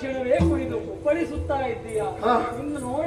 ಇಲ್ಲ ಅಂದಾಕ್ಷಣವೇ ಕುಡಿದು ಕುಪ್ಪಳಿಸುತ್ತಾ ಇದ್ದೀಯಾ ಹಾ. ಇನ್ನು ನೋಡಿ